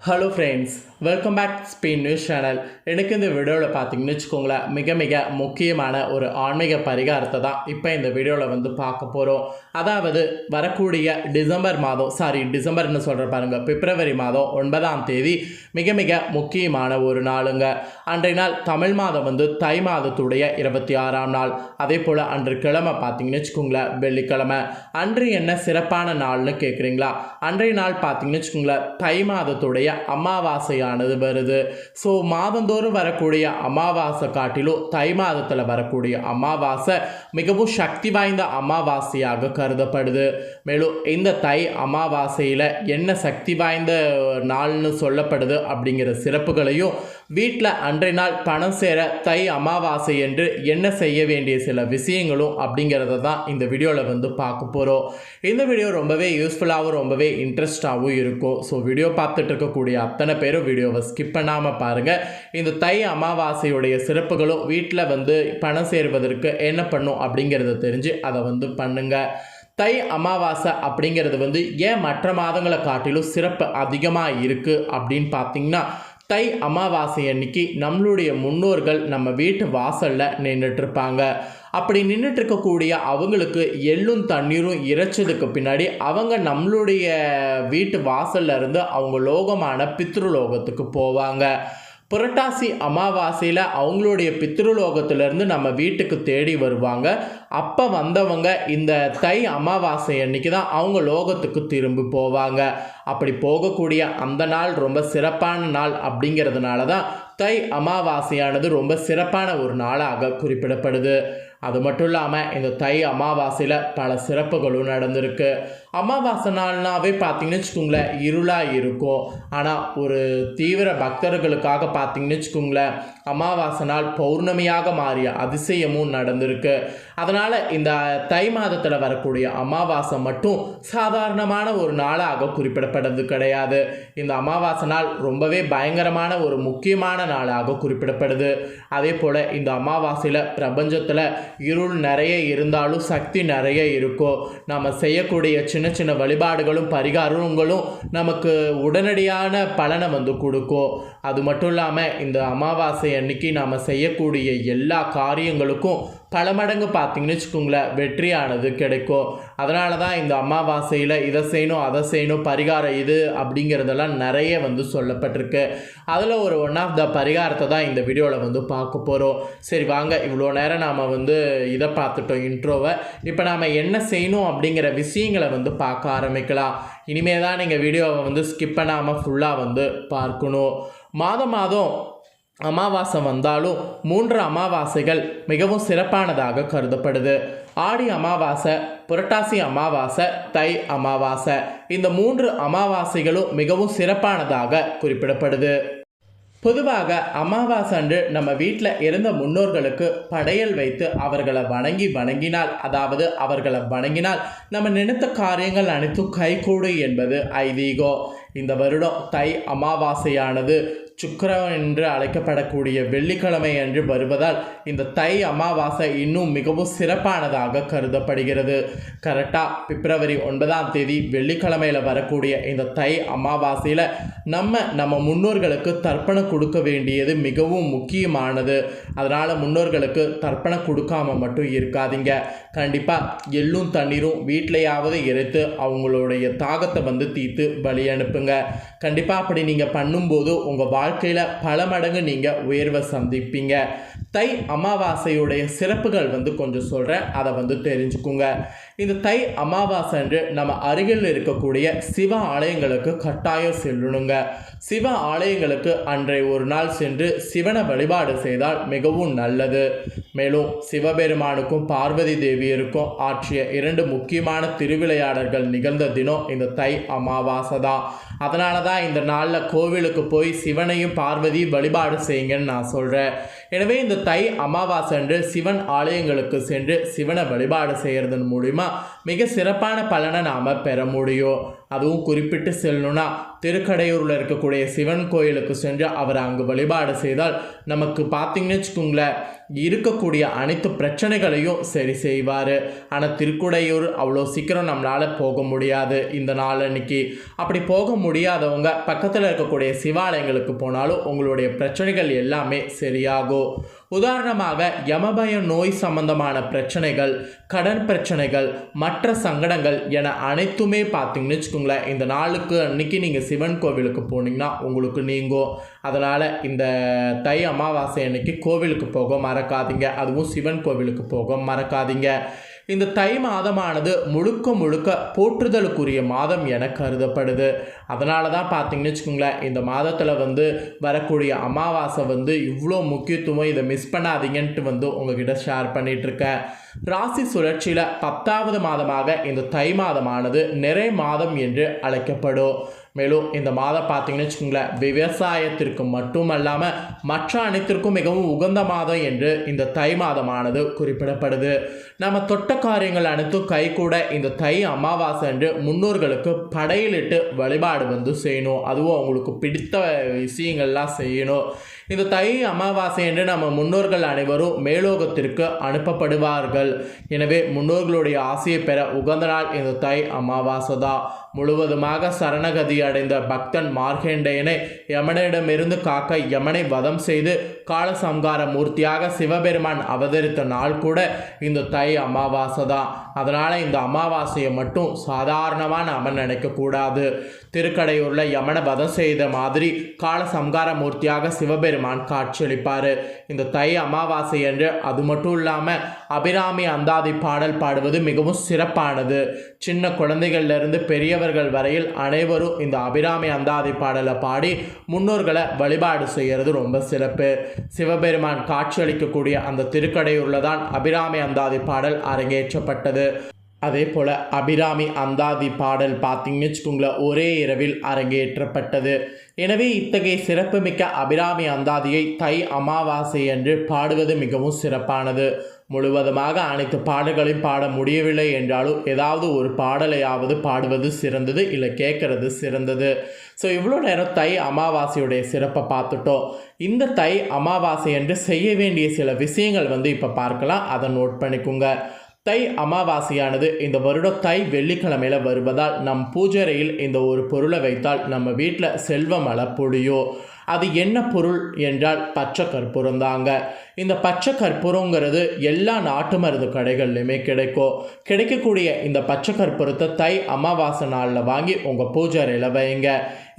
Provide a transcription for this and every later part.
Hello friends welcome back Spain news channel எனக்கு இந்த வீடியோவில் பார்த்தீங்கன்னு வச்சுக்கோங்களேன் மிக மிக முக்கியமான ஒரு ஆன்மீக பரிகாரத்தை தான் இப்போ இந்த வீடியோவில் வந்து பார்க்க போகிறோம் அதாவது வரக்கூடிய டிசம்பர் மாதம் சாரி டிசம்பர்னு சொல்கிற பாருங்கள் பிப்ரவரி மாதம் ஒன்பதாம் தேதி மிக மிக முக்கியமான ஒரு நாளுங்க. அன்றைய நாள் தமிழ் மாதம் வந்து தை மாதத்துடைய இருபத்தி ஆறாம் நாள். அதே போல் அன்று கிழமை பார்த்தீங்கன்னு வச்சுக்கோங்களேன் வெள்ளிக்கிழமை. அன்று என்ன சிறப்பான நாள்னு கேட்குறீங்களா அன்றைய நாள் பார்த்தீங்கன்னு வச்சுக்கோங்களேன் தை மாதத்துடைய அமாவாசையானது வருது. ஸோ மாதந்தோறும் வரக்கூடிய அமாவாசை காட்டிலும் தை மாதத்தில் வரக்கூடிய அமாவாசை மிகவும் சக்தி வாய்ந்த அமாவாசையாக கருதப்படுது. மேலும் இந்த தை அமாவாசையில் என்ன சக்தி வாய்ந்த நாள்னு சொல்லப்படுது அப்படிங்கிற சிறப்புகளையும் வீட்டில் அன்றைய நாள் பணம் சேர தை அமாவாசை என்று என்ன செய்ய வேண்டிய சில விஷயங்களும் அப்படிங்கிறத தான் இந்த வீடியோவில் வந்து பார்க்க போகிறோம் இந்த வீடியோ ரொம்பவே யூஸ்ஃபுல்லாகவும் ரொம்பவே இன்ட்ரெஸ்டாகவும் இருக்கும். ஸோ வீடியோ பார்த்துட்டு இருக்கக்கூடிய அத்தனை பேரும் வீடியோவை ஸ்கிப் பண்ணாமல் பாருங்கள் இந்த தை அமாவாசையுடைய சிறப்புகளும் வீட்டில் வந்து பணம் சேருவதற்கு என்ன பண்ணும் அப்படிங்கிறத தெரிஞ்சு அதை வந்து பண்ணுங்கள் தை அமாவாசை அப்படிங்கிறது வந்து ஏன் மற்ற மாதங்களை காட்டிலும் சிறப்பு அதிகமாக இருக்குது அப்படின்னு பார்த்தீங்கன்னா தை அமாவாசை அன்னைக்கு நம்மளுடைய முன்னோர்கள் நம்ம வீட்டு வாசலில் நின்றுட்டுருப்பாங்க அப்படி நின்றுட்டு இருக்கக்கூடிய அவங்களுக்கு எள்ளும் தண்ணீரும் இறைச்சதுக்கு பின்னாடி அவங்க நம்மளுடைய வீட்டு வாசல்ல இருந்து அவங்க லோகமான பித்ருலோகத்துக்கு போவாங்க. புரட்டாசி அமாவாசையில் அவங்களுடைய பித்ருலோகத்திலேருந்து நம்ம வீட்டுக்கு தேடி வருவாங்க. அப்போ வந்தவங்க இந்த தை அமாவாசை அன்னைக்கு தான் அவங்க லோகத்துக்கு திரும்பி போவாங்க. அப்படி போகக்கூடிய அந்த நாள் ரொம்ப சிறப்பான நாள் அப்படிங்கிறதுனால தான் தை அமாவாசையானது ரொம்ப சிறப்பான ஒரு நாளாக குறிப்பிடப்படுது. அது மட்டும் இல்லாமல் இந்த தை அமாவாசையில் பல சிறப்புகளும் நடந்திருக்கு. அமாவாசை நாள்னாவே பார்த்தீங்கன்னு வச்சுக்கோங்களேன் இருளாக இருக்கும். ஆனால் ஒரு தீவிர பக்தர்களுக்காக பார்த்தீங்கன்னு வச்சுக்கோங்களேன் அமாவாசை நாள் பௌர்ணமியாக மாறிய அதிசயமும் நடந்திருக்கு. அதனால் இந்த தை மாதத்தில் வரக்கூடிய அமாவாசை மட்டும் சாதாரணமான ஒரு நாளாக குறிப்பிடப்படுறது கிடையாது. இந்த அமாவாசை நாள் ரொம்பவே பயங்கரமான ஒரு முக்கியமான நாளாக குறிப்பிடப்படுது. அதே போல் இந்த அமாவாசையில் பிரபஞ்சத்தில் இருள் நிறைய இருந்தாலும் சக்தி நிறைய இருக்கும். நம்ம செய்யக்கூடிய சின்ன சின்ன வழிபாடுகளும் பரிகாரங்களும் நமக்கு உடனடியான பலனை வந்து கொடுக்கும். அது மட்டும் இல்லாமல் இந்த அமாவாசை அன்னைக்கு நாம் செய்யக்கூடிய எல்லா காரியங்களுக்கும் பல மடங்கு பார்த்தீங்கன்னு வச்சுக்கோங்களேன் வெற்றியானது கிடைக்கும். அதனால தான் இந்த அமாவாசையில் இதை செய்யணும் அதை செய்யணும் பரிகாரம் இது அப்படிங்கிறதெல்லாம் நிறைய வந்து சொல்லப்பட்டிருக்கு. அதில் ஒரு ஒன் ஆஃப் த பரிகாரத்தை தான் இந்த வீடியோவில் வந்து பார்க்க போகிறோம் சரி வாங்க. இவ்வளோ நேரம் நாம் வந்து இதை பார்த்துட்டோம் இன்ட்ரோவை. இப்போ நாம் என்ன செய்யணும் அப்படிங்கிற விஷயங்களை வந்து பார்க்க ஆரம்பிக்கலாம். இனிமே தான் நீங்கள் வீடியோவை வந்து ஸ்கிப் பண்ணாமல் ஃபுல்லாக வந்து பார்க்கணும். மாதம் மாதம் அமாவாசை வந்தாலும் மூன்று அமாவாசைகள் மிகவும் சிறப்பானதாக கருதப்படுது. ஆடி அமாவாசை புரட்டாசி அமாவாசை தை அமாவாசை. இந்த மூன்று அமாவாசைகளும் மிகவும் சிறப்பானதாக குறிப்பிடப்படுது. பொதுவாக அமாவாசை அன்று நம்ம வீட்டில் இருந்த முன்னோர்களுக்கு படையல் வைத்து அவர்களை வணங்கி வணங்கினால் அதாவது அவர்களை வணங்கினால் நம்ம நினைத்த காரியங்கள் அனைத்தும் கைகூடும் என்பது ஐதீகம். இந்த வருடம் தை அமாவாசையானது சுக்கரன் என்று அழைக்கப்படக்கூடிய வெள்ளிக்கிழமை அன்று வருவதால் இந்த தை அமாவாசை இன்னும் மிகவும் சிறப்பானதாக கருதப்படுகிறது. கரெக்டாக பிப்ரவரி ஒன்பதாம் தேதி வெள்ளிக்கிழமையில் வரக்கூடிய இந்த தை அமாவாசையில் நம்ம நம்ம முன்னோர்களுக்கு தர்ப்பணம் கொடுக்க வேண்டியது மிகவும் முக்கியமானது. அதனால் முன்னோர்களுக்கு தர்ப்பணம் கொடுக்காம மட்டும் இருக்காதீங்க. கண்டிப்பாக எள்ளும் தண்ணீரும் வீட்டிலையாவது எரித்து அவங்களுடைய தாகத்தை வந்து தீர்த்து பலி அனுப்புங்க. கண்டிப்பாக அப்படி நீங்கள் பண்ணும்போது உங்கள் வாழ் வாழ்க்கையில் பல மடங்கு நீங்கள் உயர்வை சந்திப்பீங்க. தை அமாவாசையுடைய சிறப்புகள் வந்து கொஞ்சம் சொல்கிறேன் அதை வந்து தெரிஞ்சுக்குங்க. இந்த தை அமாவாசை அன்று நம்ம அருகில் இருக்கக்கூடிய சிவ ஆலயங்களுக்கு கட்டாயம் செல்லணுங்க. சிவ ஆலயங்களுக்கு அன்றை ஒரு நாள் சென்று சிவனை வழிபாடு செய்தால் மிகவும் நல்லது. மேலும் சிவபெருமானுக்கும் பார்வதி தேவியருக்கும் ஆற்றிய இரண்டு முக்கியமான திருவிளையாடல்கள் நிகழ்ந்த தினம் இந்த தை அமாவாசை தான். அதனால தான் இந்த நாளில் கோவிலுக்கு போய் சிவனையும் பார்வதியும் வழிபாடு செய்யுங்கன்னு நான் சொல்கிறேன் எனவே இந்த தை அமாவாசை அன்று சிவன் ஆலயங்களுக்கு சென்று சிவனை வழிபாடு செய்கிறதன் மூலிமா மிக சிறப்பான பலனை நாம் பெற முடியும். அதுவும் குறிப்பிட்டு செல்லணும்னா திருக்கடையூரில் இருக்கக்கூடிய சிவன் கோயிலுக்கு சென்று அவர் அங்கு வழிபாடு செய்தால் நமக்கு பார்த்தீங்கன்னு வச்சுக்கோங்களேன் இருக்கக்கூடிய அனைத்து பிரச்சனைகளையும் சரி செய்வார். ஆனால் திருக்குடையூர் அவ்வளோ சீக்கிரம் நம்மளால் போக முடியாது இந்த நாள் அன்னைக்கு. அப்படி போக முடியாதவங்க பக்கத்தில் இருக்கக்கூடிய சிவாலயங்களுக்கு போனாலும் உங்களுடைய பிரச்சனைகள் எல்லாமே சரியாகும். உதாரணமாக யமபய நோய் சம்பந்தமான பிரச்சனைகள் கடன் பிரச்சனைகள் மற்ற சங்கடங்கள் என அனைத்துமே பார்த்தீங்கன்னு வச்சுக்கோங்களேன் இந்த நாளுக்கு அன்னைக்கு நீங்கள் சிவன் கோவிலுக்கு போனீங்கன்னா உங்களுக்கு நீங்கும். அதனால் இந்த தை அமாவாசை அன்னைக்கு கோவிலுக்கு போக மறக்காதீங்க. அதுவும் சிவன் கோவிலுக்கு போக மறக்காதீங்க. இந்த தை மாதமானது முழுக்க முழுக்க போற்றுதலுக்குரிய மாதம் என கருதப்படுது. அதனால தான் பார்த்தீங்கன்னு வச்சுக்கோங்களேன் இந்த மாதத்தில் வந்து வரக்கூடிய அமாவாசை வந்து இவ்வளோ முக்கியத்துவம் இதை மிஸ் பண்ணாதீங்கன்ட்டு வந்து உங்ககிட்ட ஷேர் பண்ணிகிட்ருக்கேன் ராசி சுழற்சியில் பத்தாவது மாதமாக இந்த தை மாதமானது நிறை மாதம் என்று அழைக்கப்படும். மேலும் இந்த மாதம் பார்த்தீங்கன்னு வச்சுக்கோங்களேன் விவசாயத்திற்கு மட்டுமல்லாமல் மற்ற அனைத்திற்கும் மிகவும் உகந்த மாதம் என்று இந்த தை மாதமானது குறிப்பிடப்படுது. நம்ம தொட்ட காரியங்கள் அனைத்தும் கைகூட இந்த தை அமாவாசை என்று முன்னோர்களுக்கு படையிலிட்டு வழிபாடு வந்து செய்யணும். அதுவும் அவங்களுக்கு பிடித்த விஷயங்கள்லாம் செய்யணும். இந்த தை அமாவாசை என்று நம்ம முன்னோர்கள் அனைவரும் மேலோகத்திற்கு அனுப்பப்படுவார்கள். எனவே முன்னோர்களுடைய ஆசையை பெற உகந்த நாள் இந்த தை அமாவாசை தான். முழுவதுமாக சரணகதி அடைந்த பக்தன் மார்கேண்டேயனை யமனிடமிருந்து காக்க யமனை வதம் செய்து காலசம்கார மூர்த்தியாக சிவபெருமான் அவதரித்த நாள் கூட இந்த தை அமாவாசை தான். அதனால் இந்த அமாவாசையை மட்டும் சாதாரணமாக நாம் நினைக்கக்கூடாது திருக்கடையூரில் யமனை வதம் செய்த மாதிரி காலசம்கார மூர்த்தியாக சிவபெருமான் காட்சியளிப்பார். இந்த தை அமாவாசை என்று அது மட்டும் இல்லாமல் அபிராமி அந்தாதி பாடல் பாடுவது மிகவும் சிறப்பானது. சின்ன குழந்தைகள்லேருந்து பெரிய பெரியவர்கள் வரையில் அனைவரும் இந்த அபிராமி அந்தாதி பாடலை பாடி முன்னோர்களை வழிபாடு செய்கிறது ரொம்ப சிறப்பு. சிவபெருமான் காட்சியளிக்கக்கூடிய அந்த திருக்கடையூரில் தான் அபிராமி அந்தாதி பாடல் அரங்கேற்றப்பட்டது. அதே போல் அபிராமி அந்தாதி பாடல் பார்த்தீங்கன்னு வச்சுக்கோங்களேன் ஒரே இரவில் அரங்கேற்றப்பட்டது. எனவே இத்தகைய சிறப்புமிக்க அபிராமி அந்தாதியை தை அமாவாசை என்று பாடுவது மிகவும் சிறப்பானது. முழுவதுமாக அனைத்து பாடல்களையும் பாட முடியவில்லை என்றாலும் ஏதாவது ஒரு பாடலையாவது பாடுவது சிறந்தது இல்லை கேட்கறது சிறந்தது. ஸோ இவ்வளோ நேரம் தை அமாவாசையுடைய சிறப்பை பார்த்துட்டோம். இந்த தை அமாவாசை என்று செய்ய வேண்டிய சில விஷயங்கள் வந்து இப்போ பார்க்கலாம். அதை நோட் பண்ணிக்கோங்க. தை அமாவாசையானது இந்த வருடம் தை வெள்ளிக்கிழமையில் வருவதால் நம் பூஜரையில் இந்த ஒரு பொருளை வைத்தால் நம்ம வீட்டில் செல்வம் மழை அது என்ன பொருள் என்றால் பச்சை கற்பூரம் தாங்க. இந்த பச்சை கற்பூரங்கிறது எல்லா நாட்டு மருந்து கடைகள்லையுமே கிடைக்கும். கிடைக்கக்கூடிய இந்த பச்சை கற்பூரத்தை தை அமாவாசை நாளில் வாங்கி உங்கள் பூஜாரையில் வைங்க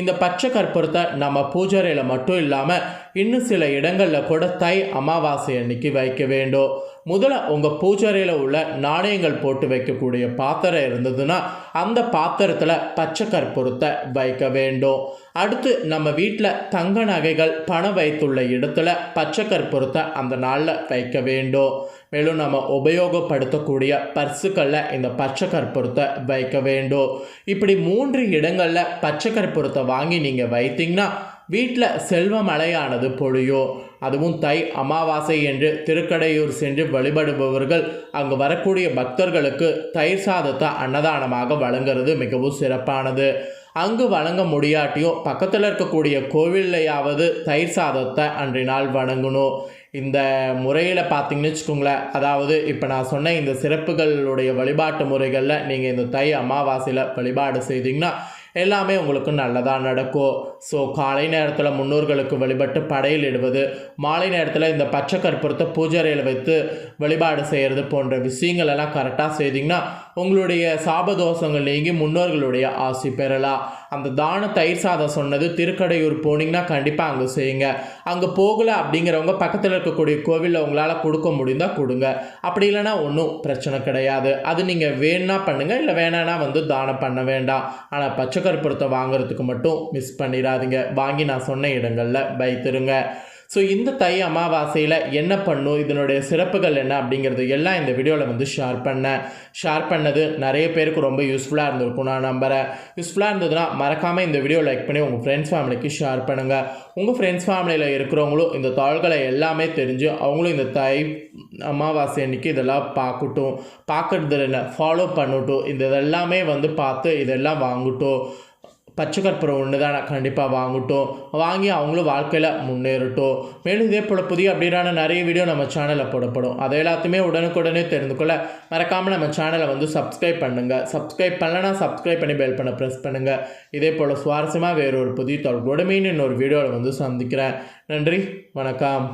இந்த பச்சை கற்பூரத்தை நம்ம பூஜாரையில் மட்டும் இல்லாமல் இன்னும் சில இடங்களில் கூட தை அமாவாசை அன்னைக்கு வைக்க வேண்டும். முதல்ல உங்கள் பூஜாரையில் உள்ள நாணயங்கள் போட்டு வைக்கக்கூடிய பாத்திரம் இருந்ததுன்னா அந்த பாத்திரத்தில் பச்சை கற்பூரத்தை வைக்க வேண்டும். அடுத்து நம்ம வீட்டில் தங்க நகைகள் பணம் வைத்துள்ள இடத்துல பச்சை கற்பூரத்தை அந்த அந்த நாளில் வைக்க வேண்டும் மேலும் நம்ம உபயோகப்படுத்தக்கூடிய பர்சுக்களில் இந்த பச்சை கற்பூரத்தை வைக்க வேண்டும் இப்படி மூன்று இடங்களில் பச்சை கற்பூரத்தை வாங்கி நீங்கள் வைத்தீங்கன்னா வீட்டில் செல்வ மழையானது பொழியும். அதுவும் தை அமாவாசை என்று திருக்கடையூர் சென்று வழிபடுபவர்கள் அங்கு வரக்கூடிய பக்தர்களுக்கு தயிர் சாதத்தை அன்னதானமாக வழங்குறது மிகவும் சிறப்பானது. அங்கு வழங்க முடியாட்டியும் பக்கத்தில் இருக்கக்கூடிய கோவில்லையாவது தயிர் சாதத்தை அன்றைய நாள் வணங்கணும். இந்த முறையில் பார்த்தீங்கன்னு வச்சுக்கோங்களேன். அதாவது இப்போ நான் சொன்ன இந்த சிறப்புகளுடைய வழிபாட்டு முறைகளில் நீங்கள் இந்த தை அமாவாசையில் வழிபாடு செய்தீங்கன்னா எல்லாமே உங்களுக்கு நல்லதாக நடக்கும். ஸோ காலை நேரத்தில் முன்னோர்களுக்கு வழிபட்டு படையில் இடுவது மாலை நேரத்தில் இந்த பச்சை கற்பூரத்தை பூஜைறையில் வைத்து வழிபாடு செய்கிறது போன்ற விஷயங்கள் எல்லாம் கரெக்டாக செய்தீங்கன்னா உங்களுடைய சாபதோஷங்கள் நீங்கி முன்னோர்களுடைய ஆசி பெறலாம் அந்த தான தயிர் சாதம் சொன்னது திருக்கடையூர் போனீங்கன்னா கண்டிப்பாக அங்கே செய்யுங்க. அங்கே போகலை அப்படிங்கிறவங்க பக்கத்தில் இருக்கக்கூடிய கோவிலில் உங்களால் கொடுக்க முடிந்தால் கொடுங்க. அப்படி இல்லைன்னா ஒன்றும் பிரச்சனை கிடையாது. அது நீங்கள் வேணும்னா பண்ணுங்கள் இல்லை வேணான்னா வந்து தானம் பண்ண வேண்டாம். ஆனால் பச்சை கற்பூரத்தை வாங்குறதுக்கு மட்டும் மிஸ் பண்ணிடாதீங்க. வாங்கி நான் சொன்ன இடங்களில் வைத்திருங்க. ஸோ இந்த தை அமாவாசையில் என்ன பண்ணும்? இதனுடைய சிறப்புகள் என்ன அப்படிங்கிறது எல்லாம் இந்த வீடியோவில் வந்து ஷேர் பண்ணேன். ஷேர் பண்ணது நிறைய பேருக்கு ரொம்ப யூஸ்ஃபுல்லாக இருந்திருக்கும். நான் நம்புகிறேன் யூஸ்ஃபுல்லாக இருந்ததுன்னா மறக்காமல் இந்த வீடியோ லைக் பண்ணி உங்கள் ஃப்ரெண்ட்ஸ் ஃபேமிலிக்கு ஷேர் பண்ணுங்கள் உங்கள் ஃப்ரெண்ட்ஸ் ஃபேமிலியில் இருக்கிறவங்களும் இந்த தாள்களை எல்லாமே தெரிஞ்சு அவங்களும் இந்த தை அமாவாசை அன்னைக்கு இதெல்லாம் பார்க்கட்டும். பார்க்கறது என்ன? ஃபாலோ பண்ணட்டும். இந்த இதெல்லாமே வந்து பார்த்து இதெல்லாம் வாங்கட்டும். பச்சை கற்பூரம் ஒன்று தான் கண்டிப்பாக வாங்கட்டும். வாங்கி அவங்களும் வாழ்க்கையில் முன்னேறட்டும். மேலும் இதே போல் புதிய அப்படின்னா நிறைய வீடியோ நம்ம சேனலில் போடப்படும். அதை எல்லாத்தையுமே உடனுக்குடனே தெரிந்து கொள்ள மறக்காமல் நம்ம சேனலை வந்து சப்ஸ்கிரைப் பண்ணுங்கள் சப்ஸ்கிரைப் பண்ணலன்னா சப்ஸ்கிரைப் பண்ணி பெல் பண்ண ப்ரெஸ் பண்ணுங்கள் இதே போல் சுவாரஸ்யமாக வேறு ஒரு புதிய தொடர்போடு மீன் இன்னொரு வீடியோவில் வந்து சந்திக்கிறேன். நன்றி வணக்கம்.